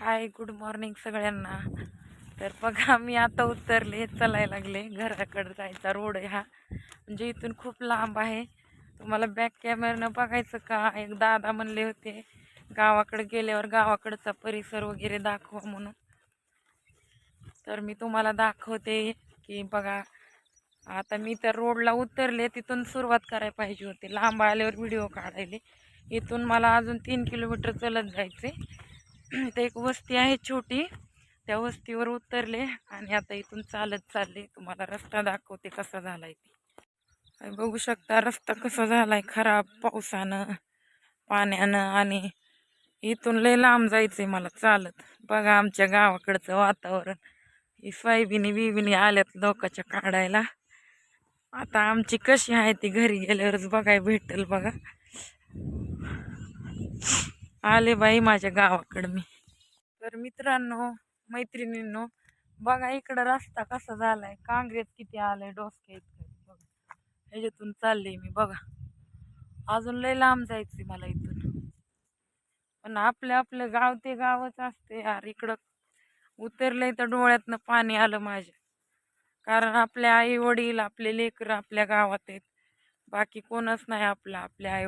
Hi good morning सगळ्यांना. तर बघा मी आता उतरले चलायला लागले. घराकडे जायचा रोड आहे हा. म्हणजे इथून खूप लांब आहे. तुम्हाला बॅक कॅमेरानं बघायचं का? एक दादा म्हणले होते गावाकडे गेल्यावर गावाकडचा परिसर वगैरे दाखवा म्हणून. तर मी तुम्हाला दाखवते की बघा आता मी तर रोडला उतरले तिथून सुरुवात करायला पाहिजे होती. लांब आल्यावर व्हिडिओ काढायले. इथून मला अजून तीन किलोमीटर चलत जायचे. इथे एक वस्ती आहे छोटी. त्या वस्तीवर उतरले आणि आता इथून चालत चालले. तुम्हाला रस्ता दाखवते कसा झालाय ते. बघू शकता रस्ता कसा झालाय खराब पावसानं पाण्यानं आणि इथून लय लांब जायचंय मला चालत. बघा आमच्या गावाकडचं वातावरण. ही सोयाबिनी बिबिनी आल्यात लोकाच्या काढायला. आता आमची कशी आहे ती घरी गेल्यावरच बघाय भेटेल बघा. आले बाई माझ्या गावाकडं मी. तर मित्रांनो मैत्रिणींनो बघा इकडं रस्ता कसा झालाय. काँग्रेस किती आलाय डोसक्या इतकं. बघा ह्याच्यातून चालले मी बघा. अजून लय लांब जायचं मला इथून. पण आपलं आपलं गाव ते गावच असते यार. इकडं उतरलंय तर डोळ्यातनं पाणी आलं माझ्या. कारण आपले आई वडील आपले लेकरं आपल्या गावात आहेत. बाकी कोणच नाही आपलं आपल्या आई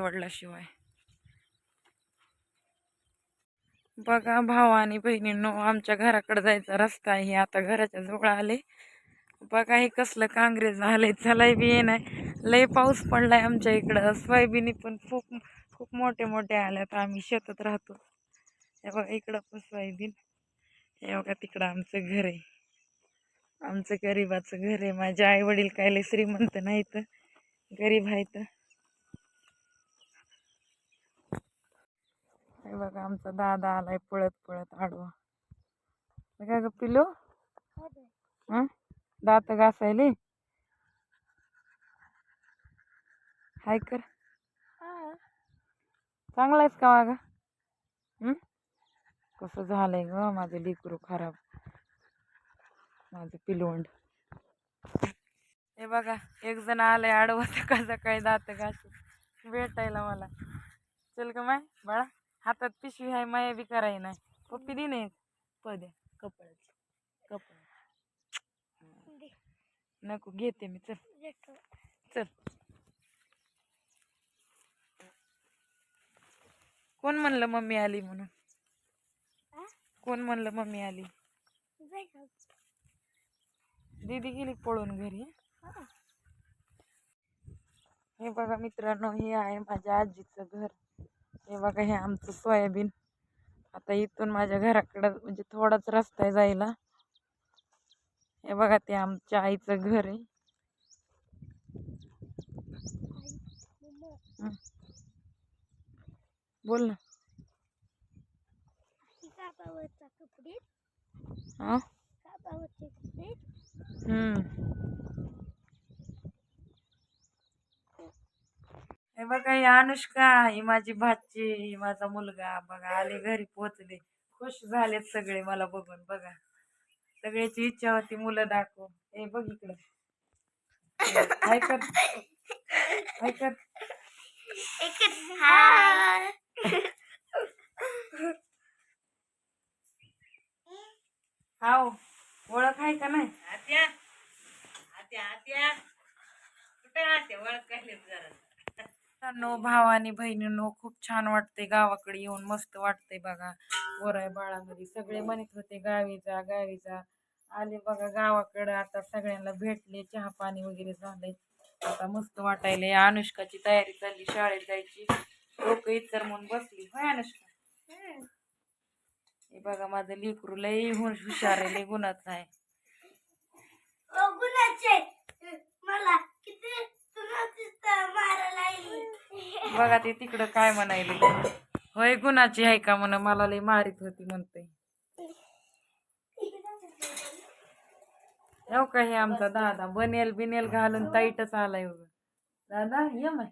बघा भाऊ आणि बहिणींनो आमच्या घराकडे जायचा रस्ता आहे. आता घराच्या जवळ आले. बघा हे कसलं काँग्रेस झालंय. चलाय बी येणार लय पाऊस पडलाय आमच्या इकडं. सोयाबिनी पण खूप खूप मोठे मोठे आल्यात. आम्ही शेतात राहतो. हे बघा इकडं पण सोयाबीन. हे बघा तिकडं आमचं घर आहे. आमचं गरिबाचं घर आहे. माझे आई वडील काय लय श्रीमंत नाहीत. गरीब आहेत. हे बघा आमचा दादा आलाय पळत पळत आडवा. काय ग पिलो हं दात घासायले? हाय कर. चांगला आहेस का वागा कसं झालंय ग माझं लेकरू खराब? माझं पिलवंड. हे बघा एक जण आलाय आडवा सकाळ सकाळी दात घासून. भेटायला मला. चल का माय बाळा. हातात पिशवी आहे माया बी कराय नाही पप्पी दे नाही पद्या कपड्याची. कपड नको घेते मी. चल. चल. कोण म्हणलं मम्मी आली म्हणून? कोण म्हणलं मम्मी आली? दीदी गेली पळून घरी. हे बघा मित्रांनो हे आहे माझ्या आजीचं घर. हे बघा हे आमचं सोयाबीन. आता इथून माझ्या घराकडं म्हणजे थोडाच रस्ता आहे जायला. हे बघा ते आमच्या आईचं घर आहे. बोल ना. हा. हम्म हे बघा ही अनुष्का ही माझी भाची ही माझा मुलगा. बघा आले घरी पोचले खुश झालेत सगळे मला बघून बघा. सगळ्याची इच्छा होती मुलं दाखव हे बघ इकडं. हाय कर. हाय कर. हाव. ओळख आहे का नाही? आत्या. आत्या आत्या. कुठे आत्या? ओळख काढली जरा. मित्रांनो भाव आणि बहिणींनो खूप छान वाटते गावाकडे येऊन मस्त वाटते बघा. वराय बाळामध्ये सगळे म्हणत होते गावी जा गावी जा. आले बघा गावाकडे आता सगळ्यांना भेटले चहा पाणी वगैरे झालंय. आता मस्त वाटायले अनुष्काची तयारी चालली शाळेत जायची. लोक इतर म्हणून बसली. होय अनुष्का? हे बघा माझं लेकरू लय हुश- हुशार आहे लय गुणाचं आहे. मला किती बघा ते तिकडं काय म्हणायले. होय गुणाची आहे का म्हण मला लय मारित होती म्हणते. हो का हे आमचा दादा? बनेल बिनेल घालून ताईटच आलाय बघ. दादा ये माय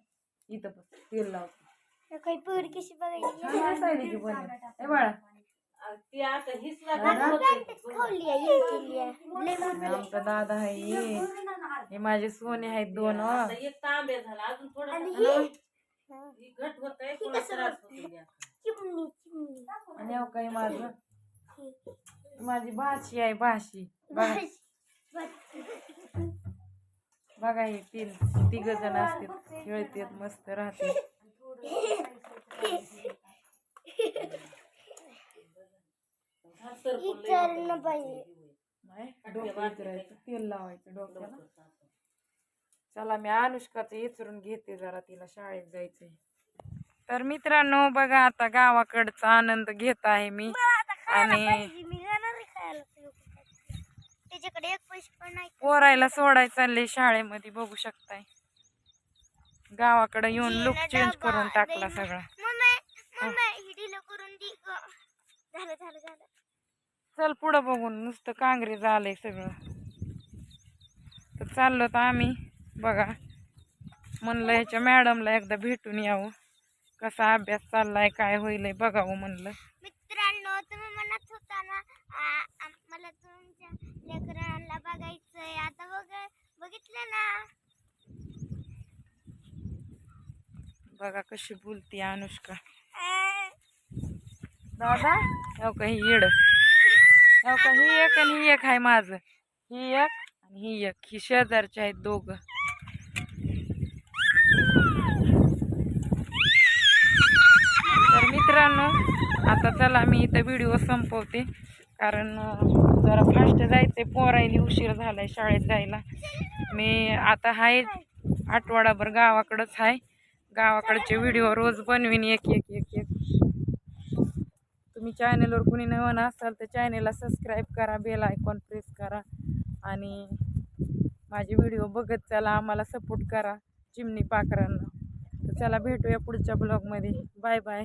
इथं बस तेल लावतो. काही पोर कशी बघायची? छान दिसायली की बनेल ए बाळा. आमचा दादा आहे हे. हे माझे सोने आहेत दोन. आता एक तांबे झाला अजून थोडं? ही. घट होत आहे कोणा त्रास होतो या. चिमणी चिमणी. आणि हो काही माझं. माझी भाशी आहे भाशी बघा. बघा हे तीन तिघ जण असतात खेळतात मस्त राहते विचारणं पाहिजे नाही डोकं इचरायचं तेल लावायचं डोक्याला. चला मी अनुष्काचं इचरून घेते जरा तिला शाळेत जायचंय. तर मित्रांनो बघा आता गावाकडचा आनंद घेत आहे मी. आणि- त्याच्याकडे एक पैसे पण नाही. पोरायला सोडाय चालले शाळेमध्ये बघू शकताय. गावाकडे येऊन लुक चेंज करून टाकला सगळा. मम्मी मम्मी ढिलं करून दी ग. झालं झालं झालं. चल पुढं बघून नुसतं कांगरी झालंय सगळं. तर चाललो तर आम्ही. बघा. म्हणलं ह्याच्या मॅडमला एकदा भेटून यावं. कसा अभ्यास चाललाय काय होईल बघावं म्हणलं. मित्रांनो तुम्ही म्हणत होता ना मला तुमच्या लेकरांना बघायचंय. आता बघ बघितलं ना? बघा कशी बोलती अनुष्का. दादा हो का ही येड. हो का ही एक आणि ही एक आहे माझं. ही एक आणि ही एक. ही शेजारची आहेत दोघं तर मित्रांनो आता चला मी इथं व्हिडिओ संपवते. कारण जरा फास्ट जायचंय पोरायली उशीर झालाय शाळेत जायला. मी आता हाय आठवडाभर गावाकडंच आहे गावाकडचे व्हिडिओ रोज बनवीन एक एक एक एक. तुम्ही चॅनलवर कुणी नवीन असाल तर चॅनलला सबस्क्राईब करा बेल आयकॉन प्रेस करा. आणि माझे व्हिडिओ बघत चला आम्हाला सपोर्ट करा चिमणी पाखरांना. तर चला भेटूया पुढच्या ब्लॉगमध्ये बाय बाय